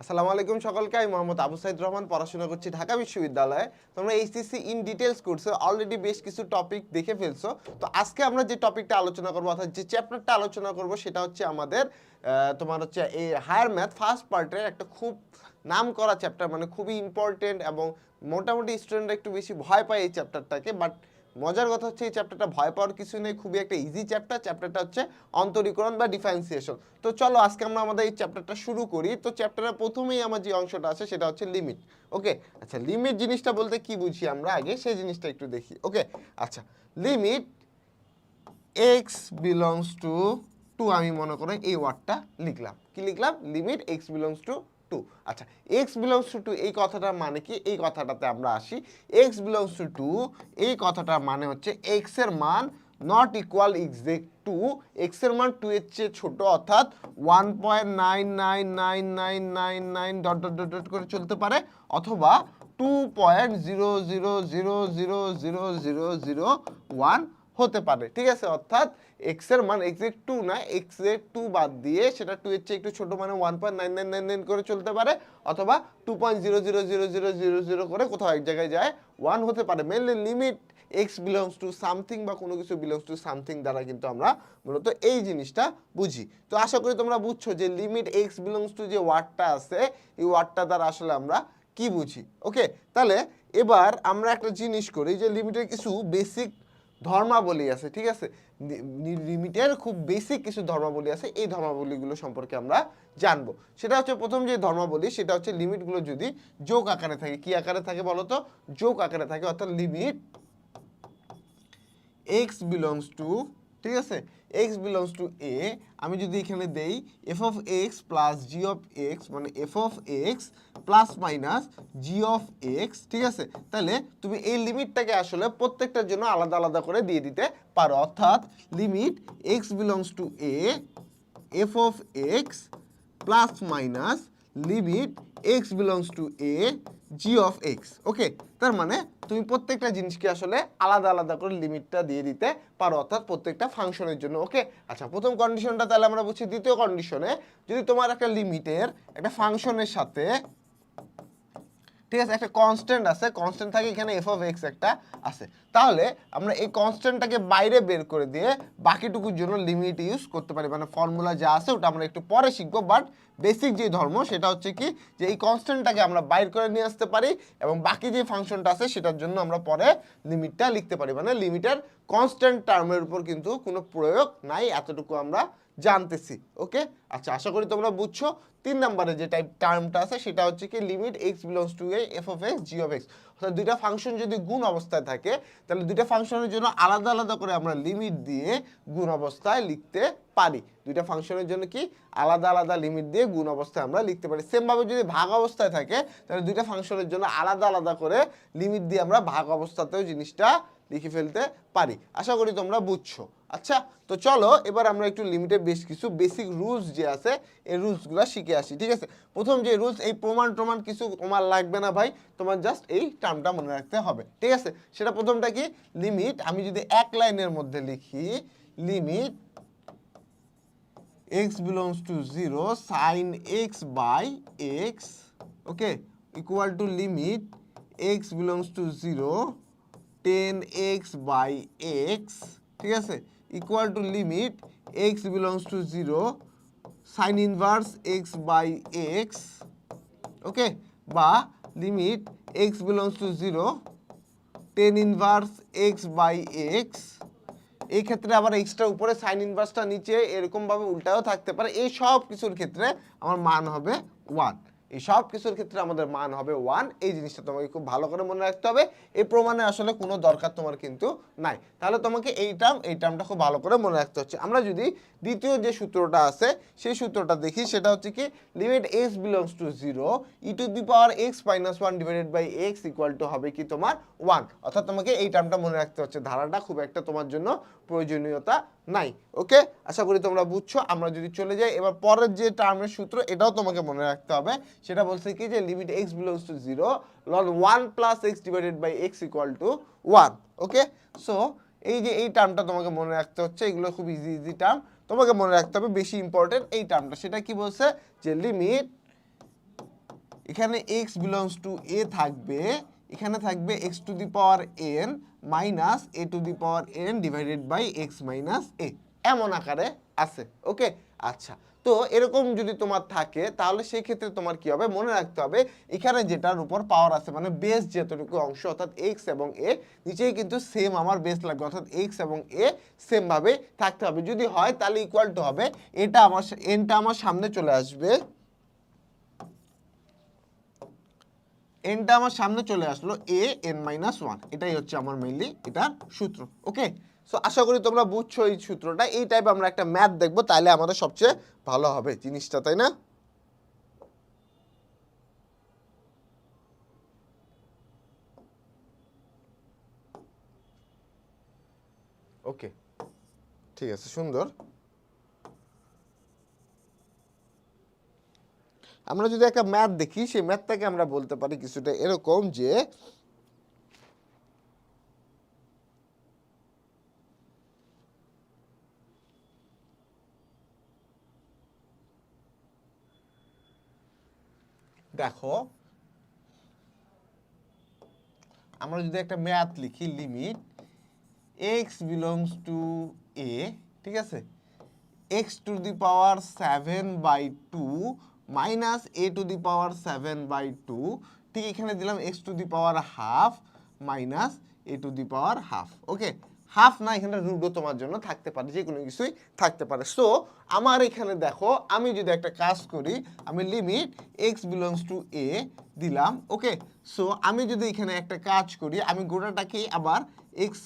আসসালামু আলাইকুম সকলকে, আমি মোহাম্মদ আবু সাইদ রহমান, পড়াশোনা করছি ঢাকা বিশ্ববিদ্যালয়ে। তোমরা এইচসিসি ইন ডিটেলস কোর্সে অলরেডি বেশ কিছু টপিক দেখে ফেলছো। তো আজকে আমরা যে টপিকটা আলোচনা করব, অর্থাৎ যে চ্যাপ্টারটা আলোচনা করব, সেটা হচ্ছে আমাদের তোমার হচ্ছে এই হায়ার ম্যাথ ফার্স্ট পার্টের একটা খুব নাম করা চ্যাপ্টার মানে খুবই ইম্পর্টেন্ট এবং মোটামুটি স্টুডেন্টরা একটু বেশি ভয় পায় এই চ্যাপ্টারটাকে বাট মজার কথা হচ্ছে এই চ্যাপ্টারটা ভয় পাওয়ার কিছু নেই, খুবই একটা ইজি চ্যাপ্টার চ্যাপ্টারটা হচ্ছে অন্তরীকরণ বা ডিফারেন্সিয়েশন তো চলো আজকে আমরা আমাদের এই চ্যাপ্টারটা শুরু করি। তো চ্যাপ্টারের প্রথমেই আমার যে অংশটা আছে সেটা হচ্ছে লিমিট ওকে আচ্ছা লিমিট জিনিসটা বলতে কি বুঝি আমরা আগে? সেই জিনিসটা একটু দেখি ওকে আচ্ছা limit x belongs to two আমি মনে করি এই ওয়ার্ডটা লিখলাম। কি লিখলাম? Limit x belongs to two আচ্ছা এক্স বিলংস টু টু এই কথাটার মানে কি? এই কথাটাতে আমরা আসি। এক্স বিলংস টু টু এই কথাটার মানে হচ্ছে এক্সের মান নট ইকুয়াল এক্সাক্ট টু এক্সের মান টু এর চেয়ে ছোট, অর্থাৎ one point nine nine nine nine nine nine dot dot dot dot করে চলতে পারে, অথবা two point zero zero zero zero zero zero zero one হতে পারে, ঠিক আছে? অর্থাৎ এক্সের মান এক্সাক্ট টু না এক্সের টু বাদ দিয়ে সেটা টু এর চেয়ে একটু ছোট মানে one point nine nine nine nine করে চলতে পারে, অথবা two point zero zero zero zero zero zero করে কোথাও এক জায়গায় যায় ওয়ান হতে পারে। Mainly limit x belongs to something বা কোনো কিছু বিলংস টু সামথিং দ্বারা কিন্তু আমরা মূলত এই জিনিসটা বুঝি। তো আশা করি তোমরা বুঝছ যে লিমিট এক্স বিলংস টু যে ওয়ার্ডটা আছে, এই ওয়ার্ডটা দ্বারা আসলে আমরা কি বুঝি। ওকে তাহলে এবার আমরা একটা জিনিস করি যে লিমিটের কিছু বেসিক ধর্মাবলী আছে, ঠিক আছে? লিমিটের খুব বেসিক কিছু ধর্মাবলী আছে, এই ধর্মাবলীগুলো সম্পর্কে আমরা জানব। সেটা হচ্ছে প্রথম যে ধর্মাবলী, সেটা হচ্ছে লিমিটগুলো যদি যোগ আকারে থাকে, কি আকারে থাকে বলো তো যোগ আকারে থাকে, অর্থাৎ লিমিট এক্স বিলংস টু ঠিক আছে? এক্স বিলংস টু এ আমি যদি এখানে দেই f of x plus g of x মানে f of x plus minus g of x ঠিক আছে? তাহলে তুমি এই লিমিটটাকে আসলে প্রত্যেকটার জন্য আলাদা আলাদা করে দিয়ে দিতে পারো। অর্থাৎ limit x belongs to a f of x plus minus limit x belongs to a g of x okay তার মানে তুমি প্রত্যেকটা জিনিসকে আসলে আলাদা আলাদা করে লিমিটটা দিয়ে দিতে পারো, অর্থাৎ প্রত্যেকটা ফাংশনের জন্য। ওকে আচ্ছা প্রথম কন্ডিশনটা তাহলে আমরা বলছি দ্বিতীয় কন্ডিশনে যদি তোমার একটা লিমিটের একটা ফাংশনের সাথে ঠিক আছে, একটা কনস্ট্যান্ট আছে কনস্ট্যান্ট থাকে এখানে এফ অফ এক্স একটা আছে। তাহলে আমরা এই কনস্ট্যান্টটাকে বাইরে বের করে দিয়ে বাকিটুকুর জন্য লিমিট ইউজ করতে পারি। মানে ফর্মুলা যা আছে, ওটা আমরা একটু পরে শিখব বাট বেসিক যে ধর্ম, সেটা হচ্ছে কি যে এই কনস্ট্যান্টটাকে আমরা বাইর করে নিয়ে আসতে পারি এবং বাকি যে ফাংশনটা আছে, সেটার জন্য আমরা পরে লিমিটটা লিখতে পারি। মানে লিমিটের কনস্ট্যান্ট টার্মের উপর কিন্তু কোনো প্রয়োগ নাই, এতটুকু আমরা জানতেছি ওকে আচ্ছা আশা করি তোমরা বুঝছ। তিন নম্বরে যে টাইপ টার্মটা আছে, সেটা হচ্ছে কি limit x belongs to a f of x g of x অর্থাৎ দুইটা ফাংশন যদি গুণ অবস্থায় থাকে, তাহলে দুইটা ফাংশনের জন্য আলাদা আলাদা করে আমরা লিমিট দিয়ে গুণ অবস্থায় লিখতে পারি। দুইটা ফাংশনের জন্য কি আলাদা আলাদা লিমিট দিয়ে গুণ অবস্থায় আমরা লিখতে পারি। সেমভাবে যদি ভাগ অবস্থায় থাকে, তাহলে দুইটা ফাংশনের জন্য আলাদা আলাদা করে লিমিট দিয়ে আমরা ভাগ অবস্থাতেও জিনিসটা লিখে ফেলতে পারি। আশা করি তোমরা বুঝছ। আচ্ছা তো চলো, এবার আমরা একটু লিমিটের বেশ কিছু বেসিক রুলস যে আছে, এই রুলসগুলো শিখে আসি, ঠিক আছে? প্রথম যে রুলস এই প্রমাণ প্রমাণ কিছু তোমার লাগবে না ভাই, তোমার জাস্ট এই টার্মটা মনে রাখতে হবে, ঠিক আছে? সেটা প্রথমটা কি? লিমিট আমি যদি এক লাইনের মধ্যে লিখি limit x belongs to 0 sin x by x, okay? equal to limit x belongs to 0 10 x by x, ঠিক আছে? Equal to limit, x belongs to 0 sin inverse, x by x okay বা limit x belongs to 0 10 inverse x by x. এই ক্ষেত্রে আবার extra উপরে sign ইনভার্সটা নিচে এরকম ভাবে উল্টাও থাকতে পারে। এই সব কিছুর ক্ষেত্রে আমার মান হবে ওয়ান এই সব কিছুর ক্ষেত্রে আমাদের মান হবে ওয়ান এই জিনিসটা তোমাকে খুব ভালো করে মনে রাখতে হবে। এই প্রমাণে আসলে কোনো দরকার তোমার কিন্তু নাই। তাহলে তোমাকে এই টার্ম এই টার্মটা খুব ভালো করে মনে রাখতে হচ্ছে। আমরা যদি দ্বিতীয় যে সূত্রটা আছে, সেই সূত্রটা দেখি, সেটা হচ্ছে কি limit x belongs to zero e to the power x minus one divided by x equal to হবে কি তোমার ওয়ান অর্থাৎ তোমাকে এই টার্মটা মনে রাখতে হচ্ছে। ধারাটা খুব একটা তোমার জন্য প্রয়োজনীয়তা নাই ওকে আশা করি তোমরা বুঝছ, আমরা যদি চলে যাই, এবার পরের যে টার্মের সূত্র, এটাও তোমাকে মনে রাখতে হবে, সেটা বলছে কি যে limit x belongs to zero ln one plus x divided by x equal to one okay so এই যে এই টার্মটা তোমাকে মনে রাখতে হচ্ছে, এগুলো খুব ইজি ইজি টার্ম তোমাকে মনে রাখতে হবে বেশি ইম্পর্টেন্ট এই টার্মটা সেটা কি বলছে? যে লিমিট এখানে এক্স বিলংস টু এ থাকবে এখানে থাকবে x to the power n minus a to the power n divided by x minus a এমন আকারে আছে, ওকে? আচ্ছা তো এরকম যদি তোমার থাকে, তাহলে সেই ক্ষেত্রে তোমার কি হবে? মনে রাখতে হবে, এখানে যেটার উপর পাওয়ার আছে মানে বেস যেতটুকু অংশ, অর্থাৎ এক্স এবং এ নিচেই কিন্তু সেম আমার বেস লাগবে, অর্থাৎ এক্স এবং এ সেমভাবে থাকতে হবে। যদি হয়, তাহলে ইকুয়াল টু হবে, এটা আমার এনটা আমার সামনে চলে আসবে। এনটা আমার সামনে চলে আসলো এ এন মাইনাস ওয়ান এটাই হচ্ছে আমার মেইনলি এটার সূত্র ওকে সো আশা করি তোমরা বুঝছ এই সূত্রটা। এই টাইপ আমরা একটা ম্যাথ দেখব তাহলে আমাদের সবচেয়ে ভালো হবে জিনিসটা, তাই না? ওকে ঠিক আছে, সুন্দর। আমরা যদি একটা ম্যাথ দেখি, সেই ম্যাথটাকে আমরা বলতে পারি কিছুটা এরকম যে দেখো, আমরা যদি একটা ম্যাথ লিখি limit x belongs to a ঠিক আছে? X to the power seven by two minus a to the power seven by two ঠিক এখানে দিলাম x to the power half minus a to the power half okay half না এখানে রুটও তোমার জন্য থাকতে পারে, যে কোনো কিছুই থাকতে পারে। সো আমার এখানে দেখো, আমি যদি একটা কাজ করি, আমি limit x belongs to a দিলাম ওকে সো আমি যদি এখানে একটা কাজ করি, আমি গোটাটাকেই আবার এক্স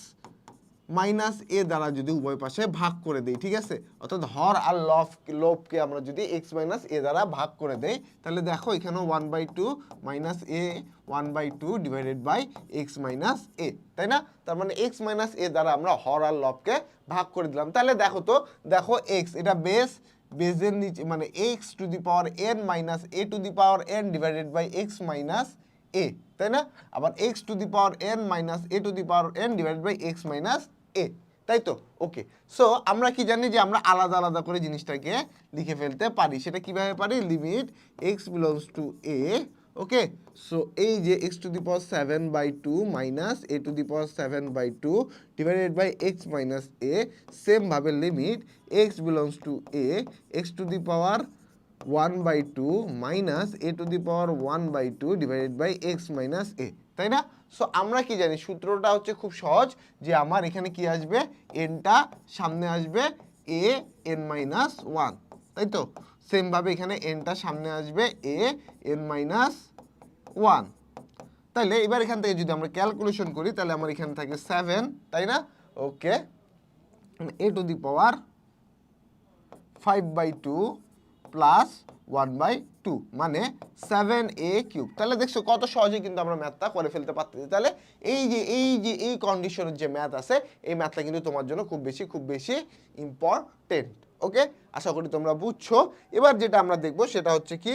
মাইনাস এ দ্বারা যদি উভয় পাশে ভাগ করে দেই, ঠিক আছে? অর্থাৎ হর আর লফ লোভকে আমরা যদি এক্স মাইনাস এ দ্বারা ভাগ করে দেই, তাহলে দেখো এখানে one by two minus a one by two divided by x minus a, তাই না? তার মানে এক্স মাইনাস এ দ্বারা আমরা হর আর লবকে ভাগ করে দিলাম। তাহলে দেখো তো, দেখো এক্স এটা বেস বেজের নিচে মানে x to the power n minus a to the power n divided by x minus a, তাই না? আবার x to the power n minus a to the power n divided by x minus a তাই তো? Okay so আমরা কি জানি যে আমরা আলাদা আলাদা করে জিনিসটাকে লিখে ফেলতে পারি। সেটা কীভাবে পারি? Limit x belongs to a okay so এই যে x to the power seven by two minus a to the power seven by two divided by x minus a সেমভাবে limit x belongs to a x to the power one by two minus a to the power one by two divided by x minus a তাই না? So আমরা কি জানি? সূত্রটা হচ্ছে খুব সহজ যে আমার এখানে কি আসবে? এনটা সামনে আসবে এ এন মাইনাস ওয়ান তাই তো? সেমভাবে এখানে এনটা সামনে আসবে এ এন মাইনাস ওয়ান তাইলে এবার এখান থেকে যদি আমরা ক্যালকুলেশন করি, তাহলে আমার এখানে থাকে সেভেন তাই না? Okay a to the power five by two plus one by two মানে সেভেন এ কিউব তাহলে দেখছ কত সহজে কিন্তু আমরা ম্যাথটা করে ফেলতে পারতেছি তাহলে এই যে এই যে, এই কন্ডিশনের যে ম্যাথ আছে, এই ম্যাথটা কিন্তু তোমার জন্য খুব বেশি খুব বেশি ইম্পর্টেন্ট ওকে আশা করি তোমরা বুঝছ। এবার যেটা আমরা দেখব সেটা হচ্ছে কি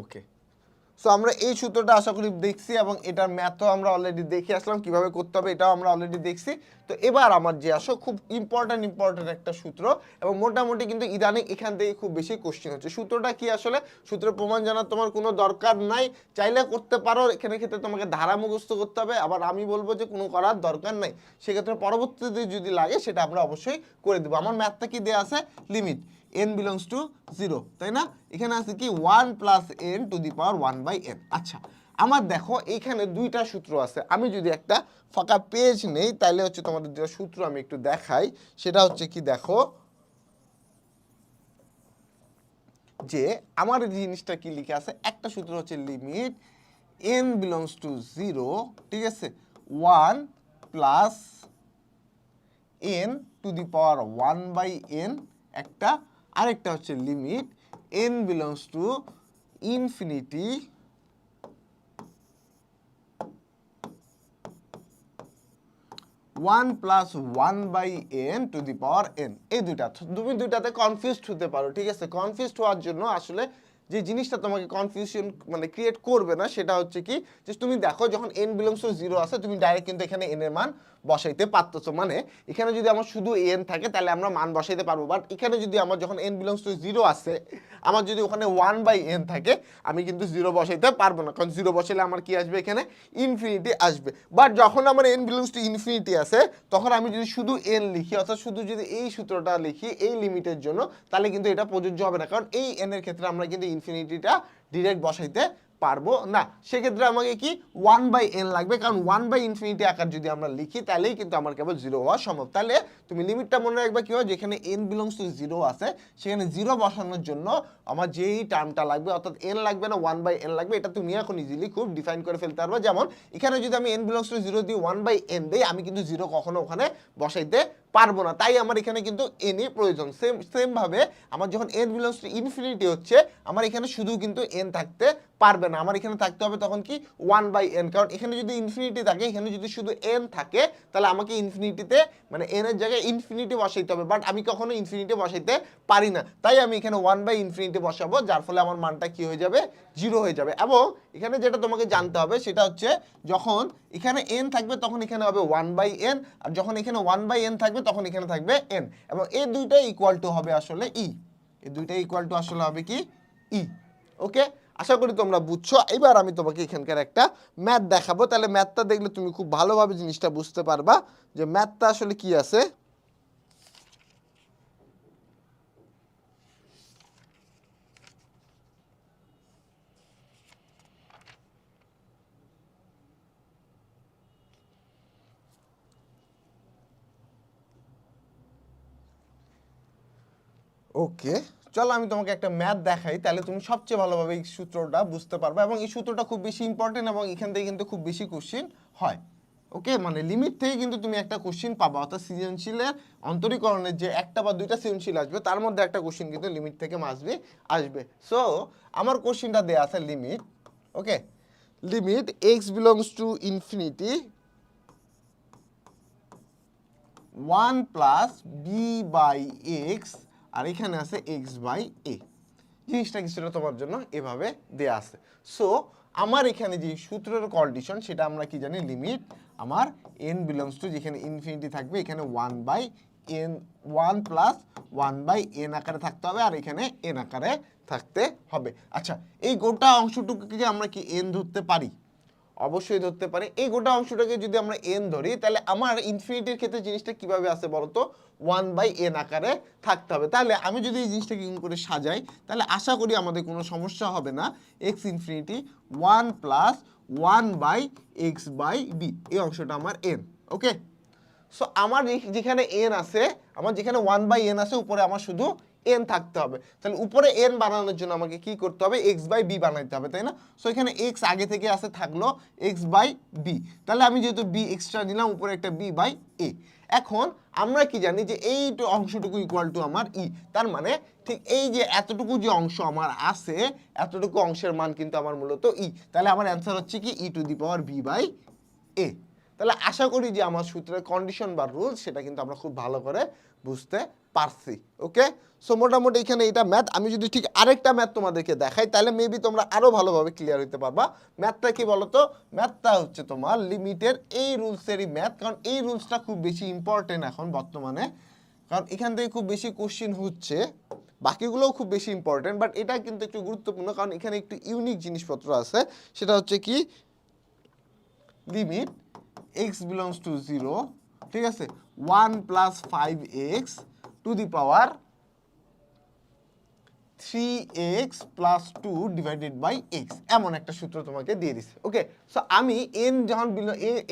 ওকে সো আমরা এই সূত্রটা আশা করি দেখছি এবং এটার ম্যাথও আমরা অলরেডি দেখে আসলাম, কীভাবে করতে হবে এটাও আমরা অলরেডি দেখছি। তো এবার আমার যে আসো খুব ইম্পর্ট্যান্ট ইম্পর্ট্যান্ট একটা সূত্র এবং মোটামুটি কিন্তু ইদানিং এখান থেকে খুব বেশি কোশ্চেন হচ্ছে। সূত্রটা কি আসলে? সূত্রের প্রমাণ জানার তোমার কোনো দরকার নাই। চাইলে করতে পারো, এখানে ক্ষেত্রে তোমাকে ধারা মুখস্থ করতে হবে। আবার আমি বলব যে কোনো করার দরকার নাই। সেক্ষেত্রে পরবর্তীতে যদি লাগে, সেটা আমরা অবশ্যই করে দেবো। আমার ম্যাথটা কি দেওয়া আছে? Limit n belongs to zero তাই না? এখানে আছে কি? One plus n to the power one by n আচ্ছা আমার দেখো, এইখানে দুইটা সূত্র আছে। আমি যদি একটা ফাঁকা পেজ নেই, তাহলে হচ্ছে তোমাদের যেটা সূত্র আমি একটু দেখাই, সেটা হচ্ছে কি দেখো? যে আমার জিনিসটা কি লিখে আছে? একটা সূত্র হচ্ছে limit n belongs to zero ঠিক আছে? One plus n to the power one by n একটা আরেকটা হচ্ছে limit n belongs to infinity one plus one by n to the power n এই দুইটা, তুমি দুইটাতে কনফিউজড হতে পারো, ঠিক আছে? কনফিউজড হওয়ার জন্য আসলে যে জিনিসটা তোমাকে কনফিউশন মানে ক্রিয়েট করবে না, সেটা হচ্ছে কি, যে তুমি দেখো যখন এন বিলংস টু জিরো আছে, তুমি ডাইরেক্ট কিন্তু এখানে এন এর মান বসাইতে পারতেছো। মানে এখানে যদি আমার শুধু এন থাকে, তাহলে আমরা মান বসাইতে পারব। বাট এখানে যদি আমার যখন এন বিলংস টু জিরো আছে, আমার যদি ওখানে ওয়ান বাই এন থাকে, আমি কিন্তু জিরো বসাইতে পারব না। কারণ জিরো বসাইলে আমার কি আসবে এখানে? ইনফিনিটি আসবে। বাট যখন আমার এন বিলংস টু ইনফিনিটি আছে, তখন আমি যদি শুধু এন লিখি, অর্থাৎ শুধু যদি এই সূত্রটা লিখি, এই লিমিটের জন্য, তাহলে কিন্তু এটা প্রযোজ্য হবে না। কারণ এই এন এর ক্ষেত্রে আমরা কিন্তু ইনফিনিটিটা ডিরেক্ট বসাইতে পারব না। সেক্ষেত্রে আমাকে কি ওয়ান বাই এন লাগবে? কারণ ওয়ান বাই ইনফিনিটি আকার যদি আমরা লিখি, তাহলেই কিন্তু আমার কেবল জিরো হওয়া সম্ভব। তাহলে তুমি লিমিটটা মনে রাখবে কি হয়? যেখানে এন বিলংস টু জিরো আছে, সেখানে জিরো বসানোর জন্য আমার যেই টার্মটা লাগবে, অর্থাৎ এন লাগবে না ওয়ান বাই এন লাগবে, এটা তুমি এখন ইজিলি খুব ডিফাইন করে ফেলতে পারবে। যেমন, এখানে যদি আমি এন বিলংস টু জিরো দিয়ে ওয়ান বাই এন দিই, আমি কিন্তু জিরো কখনো ওখানে বসাইতে পারব না। তাই আমার এখানে কিন্তু এনই প্রয়োজন। সেম সেমভাবে আমার যখন এন বিলংস টু ইনফিনিটি হচ্ছে, আমার এখানে শুধু কিন্তু এন থাকতে পারবে না। আমার এখানে থাকতে হবে তখন কি? ওয়ান বাই এন কারণ এখানে যদি ইনফিনিটি থাকে, এখানে যদি শুধু এন থাকে, তাহলে আমাকে ইনফিনিটিতে মানে এন এর জায়গায় ইনফিনিটি বসাইতে হবে। বাট আমি কখনো ইনফিনিটি বসাইতে পারি না। তাই আমি এখানে ওয়ান বাই ইনফিনিটি বসাবো, যার ফলে আমার মানটা কি হয়ে যাবে? জিরো হয়ে যাবে। এবং এখানে যেটা তোমাকে জানতে হবে, সেটা হচ্ছে যখন এখানে এন থাকবে, তখন এখানে হবে ওয়ান বাই এন আর যখন এখানে ওয়ান বাই এন থাকবে, তখন এখানে থাকবে এন এবং এই দুইটাই ইকুয়াল টু হবে আসলে ই এই দুইটাই ইকুয়াল টু আসলে হবে কি? ই ওকে আশা করি তোমরা বুঝছ। এবার আমি তোমাকে এখানকার একটা ম্যাথ দেখাবো। তাহলে ম্যাথটা দেখলে তুমি খুব ভালোভাবে জিনিসটা বুঝতে পারবা যে ম্যাথটা আসলে কি আছে। ওকে চলো আমি তোমাকে একটা ম্যাথ দেখাই, তাহলে তুমি সবচেয়ে ভালোভাবে এই সূত্রটা বুঝতে পারবে এবং এই সূত্রটা খুব বেশি ইম্পর্টেন্ট এবং এখান থেকে কিন্তু খুব বেশি কোশ্চিন হয়। ওকে মানে লিমিট থেকে কিন্তু তুমি একটা কোশ্চিন পাবা, অর্থাৎ সৃজনশীলের অন্তরীকরণের যে একটা বা দুইটা সৃজনশীল আসবে, তার মধ্যে একটা কোশ্চিন কিন্তু লিমিট থেকে মাসবি আসবে। সো আমার কোশ্চিনটা দেয়া আছে limit okay limit x belongs to infinity one plus b by x আর এখানে আছে এক্স বাই এ জিনিসটা কিছুটা তোমার জন্য এভাবে দেয়া আছে। সো আমার এখানে যে সূত্রের কন্ডিশন সেটা আমরা কি জানি? লিমিট আমার এন বিলংস টু যেখানে ইনফিনিটি থাকবে, এখানে one by n one plus one by n আকারে থাকতে হবে, আর এখানে এন আকারে থাকতে হবে। আচ্ছা এই গোটা অংশটুকুকে আমরা কি এন ধরতে পারি? অবশ্যই ধরতে পারি। এই গোটা অংশটাকে যদি আমরা এন ধরি, তাহলে আমার ইনফিনিটির ক্ষেত্রে জিনিসটা কীভাবে আসে বলতো? ওয়ান বাই এন আকারে থাকতে হবে। তাহলে আমি যদি এই জিনিসটাকে এরকম করে সাজাই, তাহলে আশা করি আমাদের কোনো সমস্যা হবে না। X infinity one plus one by x by b এই অংশটা আমার এন ওকে সো আমার যেখানে এন আছে, আমার যেখানে ওয়ান বাই এন আছে, উপরে আমার শুধু এন থাকতে হবে। তাহলে উপরে এন বানানোর জন্য আমাকে কি করতে হবে? এক্স বাই বি বানাইতে হবে, তাই না? সো এখানে এক্স আগে থেকে আছে, থাকল এক্স বাই বি তাহলে আমি যেহেতু বি এক্সট্রা নিলাম, উপরে একটা বি বাই এ এখন আমরা কি জানি যে এই অংশটুকু ইকুয়াল টু আমার ই তার মানে ঠিক এই যে এতটুকু যে অংশ আমার আছে, এতটুকু অংশের মান কিন্তু আমার মূলত ই তাহলে আমার অ্যান্সার হচ্ছে কি? E to the power b by a তাহলে আশা করি যে আমার সূত্রের কন্ডিশন বা রুলস সেটা কিন্তু আমরা খুব ভালো করে বুঝতে পারছি ওকে সো মোটামুটি এখানে এটা ম্যাথ আমি যদি ঠিক আরেকটা ম্যাথ তোমাদেরকে দেখাই, তাহলে মেবি তোমরা আরও ভালোভাবে ক্লিয়ার হতে পারবা। ম্যাথটা কি বলতো? ম্যাথটা হচ্ছে তোমার লিমিটের এই রুলসেরই ম্যাথ কারণ এই রুলসটা খুব বেশি ইম্পর্টেন্ট এখন বর্তমানে। কারণ এখান থেকে খুব বেশি কোশ্চিন হচ্ছে, বাকিগুলোও খুব বেশি ইম্পর্টেন্ট বাট এটা কিন্তু একটু গুরুত্বপূর্ণ, কারণ এখানে একটু ইউনিক জিনিসপত্র আছে। সেটা হচ্ছে কি? Limit x belongs to zero ঠিক আছে? One plus five x to the power three x plus two divided by x এমন একটা সূত্র তোমাকে দিয়ে দিছে ওকে সো আমি এন যখন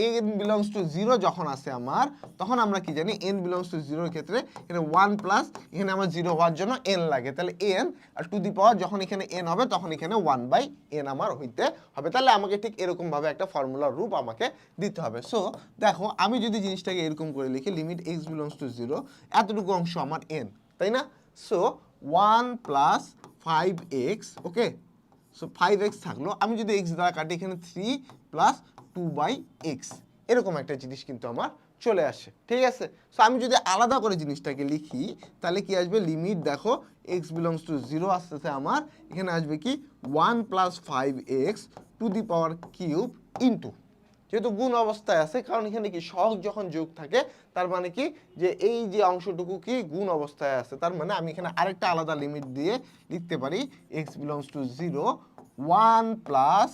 এন বিলংস টু জিরো যখন আসে আমার, তখন আমরা কি জানি এন বিলংস টু জিরোর ক্ষেত্রে এখানে ওয়ান প্লাস এখানে আমার জিরো হওয়ার জন্য এন লাগে। তাহলে এন আর টু দি পাওয়ার যখন এখানে এন হবে, তখন এখানে ওয়ান বাই এন আমার হইতে হবে। তাহলে আমাকে ঠিক এরকমভাবে একটা ফর্মুলার রূপ আমাকে দিতে হবে। সো দেখো, আমি যদি জিনিসটাকে এরকম করে লিখি limit x belongs to zero এতটুকু অংশ আমার এন তাই না? So one plus five x okay so five x থাকল। আমি যদি এক্স দ্বারা কাটি, এখানে three plus two by x এরকম একটা জিনিস কিন্তু আমার চলে আসে, ঠিক আছে? সো আমি যদি আলাদা করে জিনিসটাকে লিখি, তাহলে কি আসবে? লিমিট দেখো এক্স বিলংস টু জিরো আসতেছে আমার। এখানে আসবে কি? One plus five x to the power cube into যেহেতু গুণ অবস্থায় আছে, কারণ এখানে কি সহগ যখন যোগ থাকে, তার মানে কি যে এই যে অংশটুকু কি গুণ অবস্থায় আছে, তার মানে আমি এখানে আরেকটা আলাদা লিমিট দিয়ে লিখতে পারি x belongs to zero one plus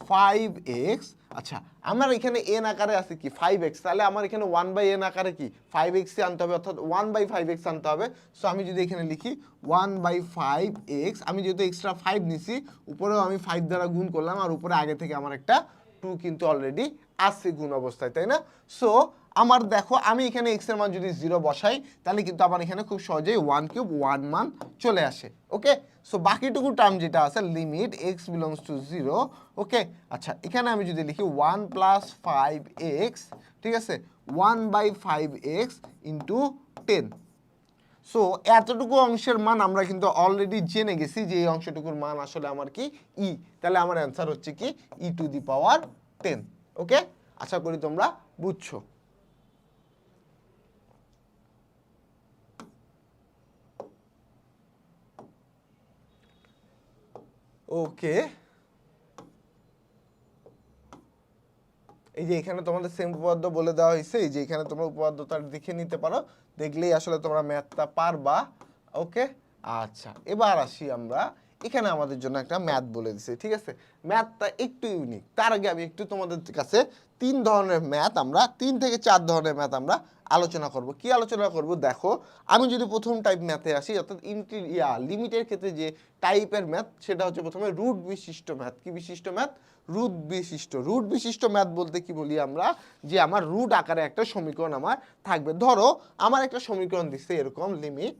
five x আচ্ছা আমার এখানে এন আকারে আছে কি? ফাইভ এক্স তাহলে আমার এখানে ওয়ান বাই এন আকারে কি? ফাইভ এক্সে আনতে হবে, অর্থাৎ ওয়ান বাই ফাইভ এক্স আনতে হবে। সো আমি যদি এখানে লিখি ওয়ান বাই ফাইভ এক্স আমি যেহেতু এক্সট্রা ফাইভ নিছি, উপরেও আমি ফাইভ দ্বারা গুণ করলাম, আর উপরে আগে থেকে আমার একটা টু কিন্তু অলরেডি আছে গুণ অবস্থায়, তাই না? সো আমার দেখো, আমি এখানে এক্সের মান যদি জিরো বসাই, তাহলে কিন্তু আমার এখানে খুব সহজেই ওয়ান কিউব ওয়ান মান চলে আসে ওকে সো বাকিটুকু টার্ম যেটা আছে limit x belongs to zero okay আচ্ছা এখানে আমি যদি লিখি ওয়ান প্লাস ফাইভ এক্স ঠিক আছে? One by five x into ten so এতটুকু অংশের মান আমরা কিন্তু অলরেডি জেনে গেছি যে এই অংশটুকুর মান আসলে আমার কি? ই তাহলে আমার অ্যান্সার হচ্ছে কি? ই to the power ten okay আশা করি তোমরা বুঝছ। ওকে এই যে এখানে তোমাদের সেম উপপাদ্য বলে দেওয়া হয়েছে, এই যে এখানে তোমরা উপপাদ্যটা দেখে নিতে পারো, দেখলেই আসলে তোমরা ম্যাথটা পারবা ওকে আচ্ছা এবার আসি আমরা এখানে আমাদের জন্য একটা ম্যাথ বলে দিছে, ঠিক আছে? ম্যাথটা একটু ইউনিক তার আগে আমি একটু তোমাদের কাছে তিন ধরনের ম্যাথ আমরা, তিন থেকে চার ধরনের ম্যাথ আমরা আলোচনা করব। কি আলোচনা করব? দেখো, আমি যদি প্রথম টাইপ ম্যাথে আসি, অর্থাৎ ইন্টি লিমিটের ক্ষেত্রে যে টাইপের ম্যাথ, সেটা হচ্ছে প্রথমে রুট বিশিষ্ট ম্যাথ। কি বিশিষ্ট ম্যাথ? রুট বিশিষ্ট। রুট বিশিষ্ট ম্যাথ বলতে কি বলি আমরা? যে আমার রুট আকারে একটা সমীকরণ আমার থাকবে। ধরো, আমার একটা সমীকরণ দিচ্ছে এরকম limit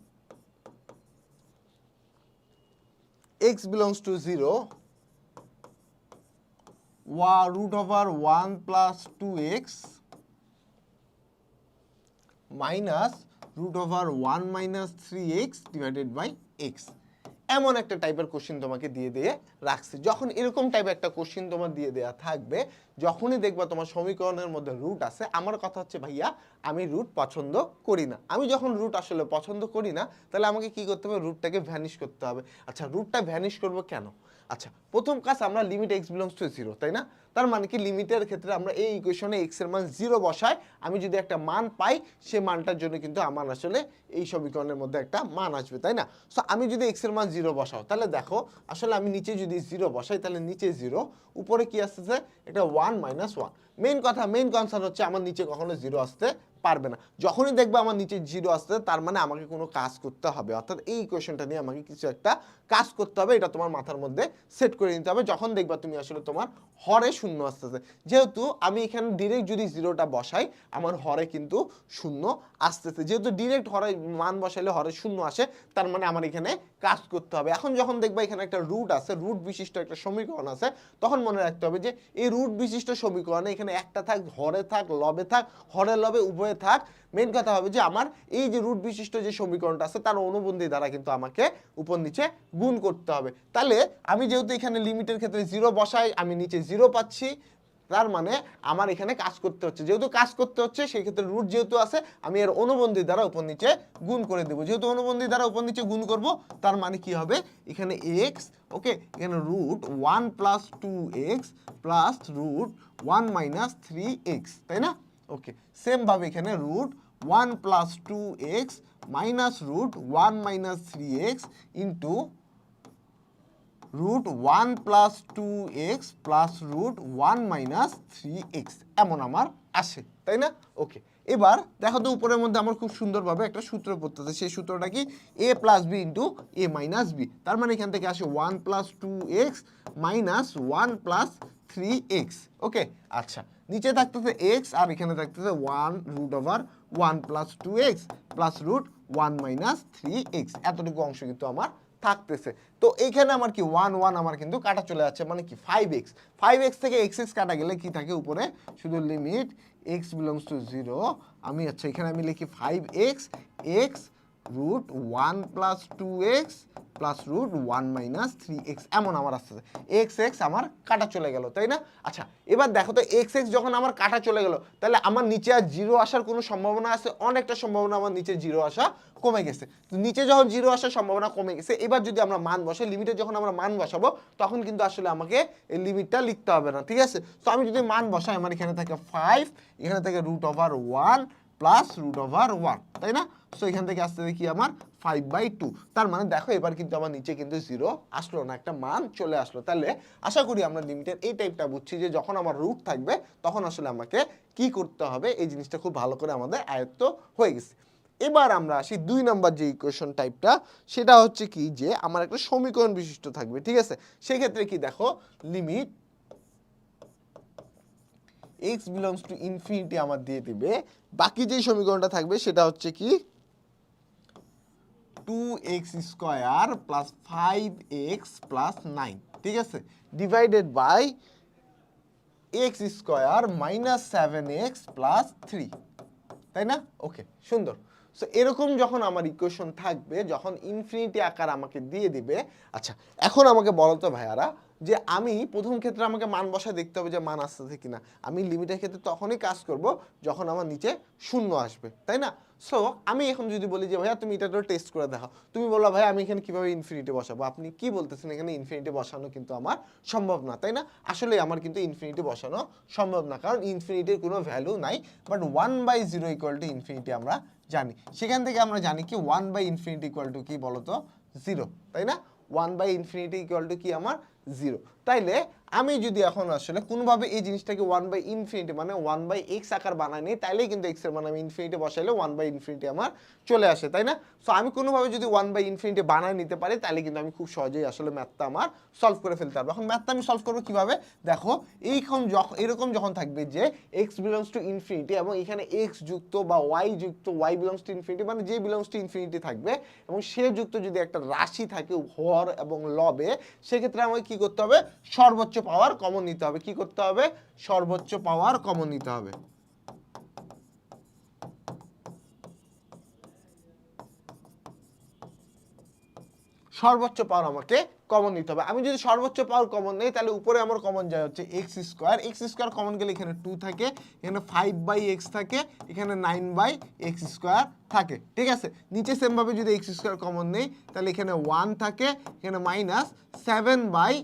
x belongs to 0 wa root over 1 plus 2x minus root over 1 minus 3x divided by x এমন একটা টাইপের কোশ্চিন তোমাকে দিয়ে দিয়ে রাখছি। যখন এরকম টাইপের একটা কোশ্চিন তোমার দিয়ে দেওয়া থাকবে, যখনই দেখবা তোমার সমীকরণের মধ্যে রুট আছে, আমার কথা হচ্ছে, ভাইয়া, আমি রুট পছন্দ করি না। আমি যখন রুট আসলে পছন্দ করি না, তাহলে আমাকে কি করতে হবে? রুটটাকে ভ্যানিশ করতে হবে। আচ্ছা রুটটা ভ্যানিশ করব কেন? আচ্ছা প্রথম কাজ আমরা limit x belongs to zero তাই না? তার মানে কি? লিমিটের ক্ষেত্রে আমরা এই ইকুয়েশনে এক্সের মান জিরো বসাই আমি যদি একটা মান পাই, সে মানটার জন্য কিন্তু আমার আসলে এই সমীকরণের মধ্যে একটা মান আসবে, তাই না? সো আমি যদি এক্সের মান জিরো বসাও, তাহলে দেখো, আসলে আমি নিচে যদি জিরো বসাই, তাহলে নিচে জিরো উপরে কি আসতেছে? একটা ওয়ান মাইনাস ওয়ান মেইন কথা মেইন কনসার্ন হচ্ছে আমার নিচে কখনো জিরো আসতে পারবে না। যখনই দেখবে আমার নিচে জিরো আসতে তার মানে আমাকে কোনো কাজ করতে হবে। অর্থাৎ এই কোয়েশনটা নিয়ে আমাকে কিছু একটা কাজ করতে হবে, এটা তোমার মাথার মধ্যে সেট করে নিতে হবে। যখন দেখবা তুমি আসলে তোমার হরে শূন্য আসতেছে। যেহেতু আমি এখানে ডিরেক্ট যদি জিরোটা বসাই, আমার হরে কিন্তু শূন্য আসতেছে। যেহেতু ডিরেক্ট হরে মান বসাইলে হরে শূন্য আসে, তার মানে আমার এখানে কাজ করতে হবে। এখন যখন দেখবা এখানে একটা রুট আছে রুট বিশিষ্ট একটা সমীকরণ আছে, তখন মনে রাখতে হবে যে, এই রুট বিশিষ্ট সমীকরণে এখানে একটা থাক, হরে থাক, লবে থাক, হরে লবে উভয়ে থাক মেন কথা হবে যে আমার এই যে রুট বিশিষ্ট যে সমীকরণটা আছে, তার অনুবন্ধী দ্বারা কিন্তু আমাকে উপর নিচে গুণ করতে হবে। তাহলে আমি যেহেতু এখানে লিমিটের ক্ষেত্রে জিরো বসাই, আমি নিচে জিরো পাচ্ছি, তার মানে আমার এখানে কাজ করতে হচ্ছে। যেহেতু কাজ করতে হচ্ছে সেই ক্ষেত্রে রুট যেহেতু আছে, আমি এর অনুবন্ধী দ্বারা উপর নিচে গুণ করে দেবো। যেহেতু অনুবন্ধী দ্বারা উপর নিচে গুণ করব, তার মানে কি হবে? এখানে এক্স ওকে এখানে root one plus two x plus root one minus three x তাই না? ওকে সেম ভাবে এখানে root one plus two x minus root one minus three x into root one plus two x plus root one minus three x এমন আমার আসে, তাই না? ওকে এবার দেখো তো উপরের মধ্যে আমার খুব সুন্দরভাবে একটা সূত্র পড়তেছে সেই সূত্রটা কি? A plus b into a minus b তার মানে এখান থেকে আসে one plus two x minus one plus three x okay আচ্ছা। নিচে থাকতেছে এক্স আর এখানে থাকতেছে one root over one plus two x plus root one minus three x এতটুকু অংশ কিন্তু আমার থাকতেছে। তো এইখানে আমার কি ওয়ান ওয়ান আমার কিন্তু কাটা চলে যাচ্ছে মানে কি ফাইভ এক্স ফাইভ এক্স থেকে এক্স এক্স কাটা গেলে কি থাকে উপরে? শুধু limit x belongs to zero আমি আচ্ছা এখানে আমি লিখি five x x root one plus two x plus root one minus three x এমন আমার আসতেছে। এক্স এক্স আমার কাটা চলে গেল, তাই না? আচ্ছা এবার দেখো তো এক্স এক্স যখন আমার কাটা চলে গেল, তাহলে আমার নিচে আর জিরো আসার কোনো সম্ভাবনা আছে? অনেকটা সম্ভাবনা আমার নিচে জিরো আসা কমে গেছে। নিচে যখন জিরো আসার সম্ভাবনা কমে গেছে, এবার যদি আমরা মান বসাই লিমিটে যখন আমরা মান বসাবো, তখন কিন্তু আসলে আমাকে এই লিমিটটা লিখতে হবে না, ঠিক আছে? তো আমি যদি মান বসাই, আমার এখানে থাকে ফাইভ এখানে থাকে root over one plus root over one তাই না? সো এখান থেকে আসতে দেখি আমার? ফাইভ বাই টু তার মানে দেখো, এবার কিন্তু আমার নিচে কিন্তু জিরো আসলো না, একটা মান চলে আসলো। তাহলে আশা করি আমরা লিমিটের এই টাইপটা বুঝছি যে যখন আমার রুট থাকবে, তখন আসলে আমাকে কি করতে হবে? এই জিনিসটা খুব ভালো করে আমাদের আয়ত্ত হয়ে গেছে। এবার আমরা আসি দুই নাম্বার যে ইকুয়েশন টাইপটা সেটা হচ্ছে কি যে আমার একটা সমীকরণ বিশিষ্ট থাকবে, ঠিক আছে? সেক্ষেত্রে কি দেখো limit x belongs to infinity আমার দিয়ে দিবে। বাকি যে সমীকরণটা থাকবে, সেটা হচ্ছে কি? Two x square plus five x plus nine ঠিক আছে? Divided by x square minus seven x plus three তাই না? ওকে সুন্দর। সো এরকম যখন আমার ইকুয়েশন থাকবে, যখন ইনফিনিটি আকার আমাকে দিয়ে দিবে আচ্ছা এখন আমাকে বলো তো ভাইয়ারা যে আমি প্রথম ক্ষেত্রে আমাকে মান বসায় দেখতে হবে যে মান আসতেছে কিনা। আমি লিমিটের ক্ষেত্রে তখনই কাজ করব যখন আমার নিচে শূন্য আসবে, তাই না? সো আমি এখন যদি বলি যে, ভাইয়া, তুমি এটা তো টেস্ট করে দেখো তুমি বলো ভাই আমি এখানে কীভাবে ইনফিনিটি বসাবো? আপনি কি বলতেছেন, এখানে ইনফিনিটি বসানো কিন্তু আমার সম্ভব না, তাই না? আসলে আমার কিন্তু ইনফিনিটি বসানো সম্ভব না, কারণ ইনফিনিটির কোনো ভ্যালু নাই but one by zero equal to infinity আমরা জানি। সেখান থেকে আমরা জানি কি one by infinity equal to কি বলতো? জিরো তাই না? One by infinity equal to কি আমার? জিরো তাইলে আমি যদি এখন আসলে কোনোভাবে এই জিনিসটাকে ওয়ান বাই ইনফিনিটি মানে ওয়ান বাই এক্স আকার বানাই নিই, তাইলেই কিন্তু এক্সের মানে আমি ইনফিনিটি বসাইলে ওয়ান বাই ইনফিনিটি আমার চলে আসে, তাই না? সো আমি কোনোভাবে যদি ওয়ান বাই ইনফিনিটি বানায় নিতে পারি তাহলে কিন্তু আমি খুব সহজেই আসলে ম্যাথটা আমার সলভ করে ফেলতে পারব। এখন ম্যাথটা আমি সলভ করব কীভাবে? দেখো, এইখন যখন এরকম যখন থাকবে যে এক্স বিলংস টু ইনফিনিটি এবং এখানে এক্স যুক্ত বা ওয়াই যুক্ত ওয়াই বিলংস টু ইনফিনিটি মানে যে বিলংস টু ইনফিনিটি থাকবে এবং সে যুক্ত যদি একটা রাশি থাকে, হর এবং লবে, সেক্ষেত্রে আমাকে কী করতে হবে? সর্বোচ্চ পাওয়ার কমন নিতে হবে। কি করতে হবে? সর্বোচ্চ পাওয়ার কমন নিতে হবে। সর্বোচ্চ পাওয়ার আমাকে কমন নিতে হবে। আমি যদি সর্বোচ্চ পাওয়ার কমন নেই, তাহলে উপরে আমার কমন যায় হচ্ছে x square x square common গেলে এখানে টু থাকে, এখানে ফাইভ বাই এক্স থাকে, এখানে নাইন বাই এক্স স্কোয়ার থাকে। ঠিক আছে? নিচে সেমভাবে যদি এক্স স্কোয়ার কমন নেই, তাহলে এখানে ওয়ান থাকে, এখানে মাইনাস সেভেন বাই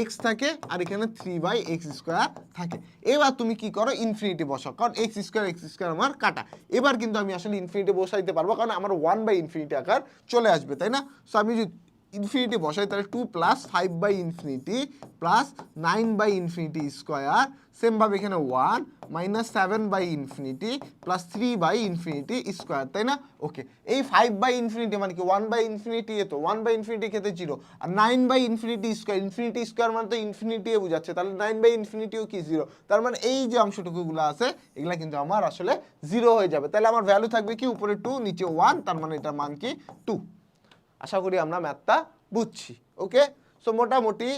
এক্স থাকে আর এখানে থ্রি বাই এক্স স্কোয়ার থাকে। এবার তুমি কি করো? ইনফিনিটি বসাও, কারণ এক্স স্কোয়ার এক্স স্কোয়ার আমার কাটা। এবার কিন্তু আমি আসলে ইনফিনিটি বসাইতে পারব, কারণ আমার ওয়ান বাই ইনফিনিটি আকার চলে আসবে, তাই না? সো আমি যদি ইনফিনিটি বসাই, তাহলে two plus five by infinity plus nine by infinity square সেমভাবে এখানে one minus seven by infinity plus three by infinity square তাই না? ওকে এই ফাইভ বাই ইনফিনিটি মানে কি? ওয়ান বাই ইনফিনিটি এ তো ওয়ান বাই ইনফিনিটি খেতে zero R nine by infinity square infinity square মানে তো ইনফিনিটি বোঝাচ্ছে, তাহলে নাইন বাই ইনফিনিটিও কি জিরো তার মানে এই যে অংশটুকুগুলো আছে, এগুলা কিন্তু আমার আসলে জিরো হয়ে যাবে। তাহলে আমার ভ্যালু থাকবে কি? উপরে টু নিচে ওয়ান তার মানে এটার মান কি? টু আশা করি আমরা ম্যাথটা বুঝছি, ওকে? সো মোটামুটি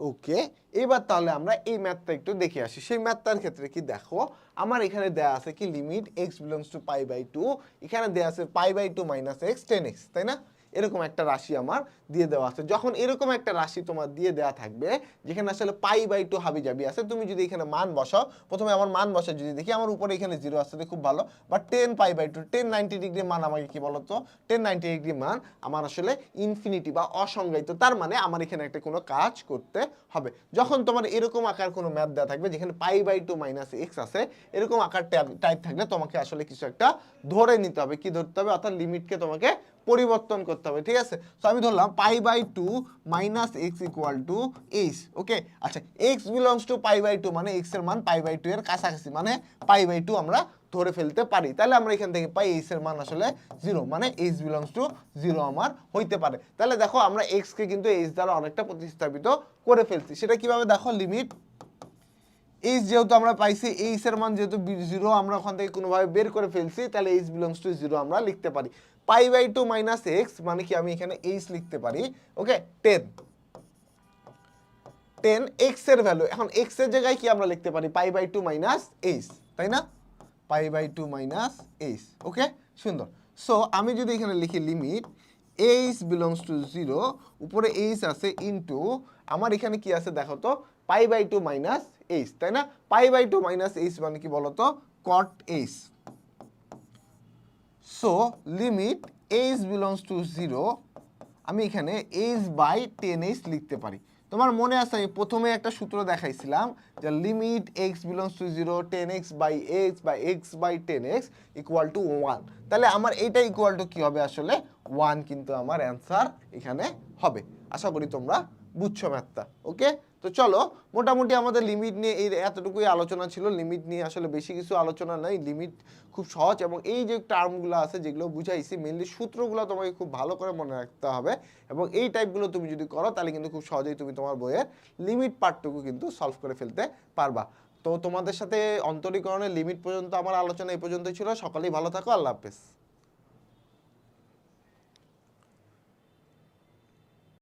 ওকে, এবার তাহলে আমরা এই ম্যাথটা একটু দেখে আসি। সেই ম্যাথটার ক্ষেত্রে কি দেখো, আমার এখানে দেয়া আছে কি limit x belongs to pi by two এখানে দেয়া আছে pi by two minus x tan x তাই না? এরকম একটা রাশি আমার দিয়ে দেওয়া আছে। যখন এরকম একটা রাশি তোমার দিয়ে দেওয়া থাকবে, যেখানে আসলে পাই বাই টু হাবি যাবি আছে, তুমি যদি এখানে মান বসাও, প্রথমে আমার মান বসা যদি দেখি, আমার উপরে এখানে জিরো আসতে খুব ভালো। But tan pi by two tan ninety degree মান আমাকে কি বলতো? টেন নাইনটি ডিগ্রি মান আমার আসলে ইনফিনিটি বা অসংজ্ঞায়িত, তার মানে আমার এখানে একটা কোনো কাজ করতে হবে। যখন তোমার এরকম আকার কোনো ম্যাথ দেওয়া থাকবে, যেখানে pi by two minus x আছে, এরকম আকার টাইপ থাকলে তোমাকে আসলে কিছু একটা ধরে নিতে হবে। কি ধরতে হবে? অর্থাৎ লিমিটকে তোমাকে পরিবর্তন করতে হবে, ঠিক আছে? তো আমি ধরলাম pi by two minus x equal to h okay আচ্ছা x belongs to pi by two মানে এক্সের মান পাই বাই টু এর কাছাকাছি মানে পাই বাই টু আমরা ধরে ফেলতে পারি। তাহলে আমরা এখান থেকে পাই এইচ এর মান আসলে জিরো মানে এইচ বিলংস টু জিরো আমার হইতে পারে। তাহলে দেখো আমরা এক্স কে কিন্তু এইচ দ্বারা অনেকটা প্রতিস্থাপিত করে ফেলছি। সেটা কীভাবে দেখো? লিমিট এইচ যেহেতু আমরা পাইছি এইচ এর মান যেহেতু জিরো আমরা ওখান থেকে কোনোভাবে বের করে ফেলছি, তাহলে এইচ বিলংস টু জিরো আমরা লিখতে পারি। Pi by two minus x মানে কি আমি এখানে এইচ লিখতে পারি, ওকে? টেন। টেন এক্সের ভ্যালু। এখন এক্সের জায়গায় কি আমরা লিখতে পারি? Pi by two minus h, তাই না? Pi by two minus h, okay? সুন্দর। সো, আমি যদি এখানে লিখি limit, h belongs to zero, উপরে এইচ আছে ইনটু, আমার এখানে কি আছে দেখো তো? Pi by two minus h, তাই না? Pi by two minus h মানে কি বলতো? Cot h. So limit h belongs to zero আমি এখানে এইচ বাই টেন এইচ লিখতে পারি। তোমার মনে আছে, আমি প্রথমে একটা সূত্র দেখাইছিলাম যে limit x belongs to zero tan x by x by x by tan x equal to one তাহলে আমার এইটা ইকুয়াল টু কী হবে আসলে? ওয়ান কিন্তু আমার অ্যান্সার এখানে হবে। আশা করি তোমরা বুঝছ ম্যাথটা ওকে তো চলো, মোটামুটি আমাদের লিমিট নিয়ে এই এতটুকুই আলোচনা ছিল। লিমিট নিয়ে আসলে বেশি কিছু আলোচনা নাই। লিমিট খুব সহজ এবং এই যে টার্মগুলো আছে যেগুলো বুঝাইছি মেনলি সূত্রগুলো তোমাকে খুব ভালো করে মনে রাখতে হবে এবং এই টাইপগুলো তুমি যদি করো, তাহলে কিন্তু খুব সহজেই তুমি তোমার বইয়ের লিমিট পার্টটুকু কিন্তু সলভ করে ফেলতে পারবা। তো তোমাদের সাথে অন্তরীকরণের লিমিট পর্যন্ত আমার আলোচনা এই পর্যন্তই ছিল। সকালেই ভালো থাকো। আল্লাহ হাফেজ।